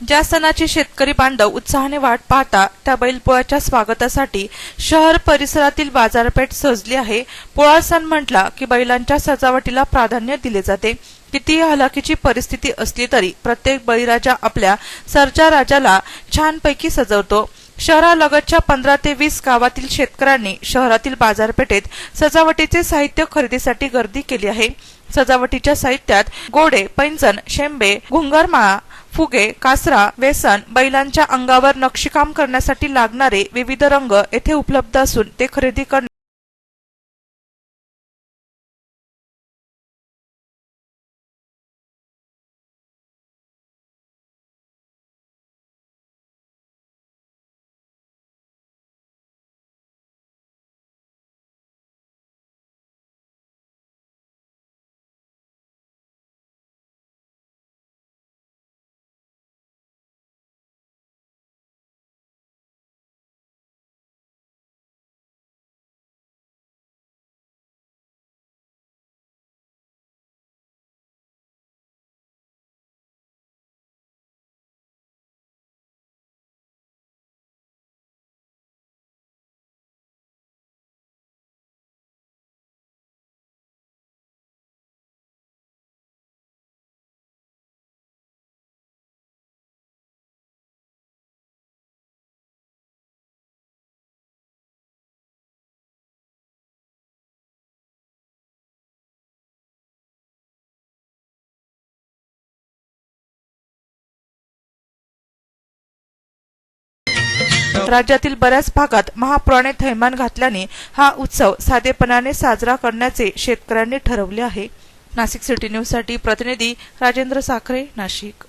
ज्या सणाची शेतकरी बांधव उत्साहाने वाट पाहता त्या बैलपोळ्याच्या स्वागतासाठी शहर परिसरातील बाजारपेठ सजली आहे. पोळा सण म्हटला की बैलांच्या सजावटीला प्राधान्य दिले जाते. कितीही हलाखीची परिस्थिती असली तरी प्रत्येक बळीराजा आपल्या सरच्या राजाला छानपैकी सजवतो. शहरालगतच्या पंधरा ते वीस गावातील शेतकऱ्यांनी शहरातील बाजारपेठेत सजावटीचे साहित्य खरेदीसाठी गर्दी केली आहे. सजावटीच्या साहित्यात गोडे पैंजण शेंबे घुंगरमाळा फुगे कासरा वेसन बैलांच्या अंगावर नक्षीकाम करण्यासाठी लागणारे विविध रंग येथे उपलब्ध असून ते खरेदी करणे राज्यातील बऱ्याच भागात महापुराने थैमान घातल्याने हा उत्सव साधेपणाने साजरा करण्याचे शेतकऱ्यांनी ठरवले आहे. नाशिक सिटी न्यूजसाठी प्रतिनिधी राजेंद्र साखरे नाशिक.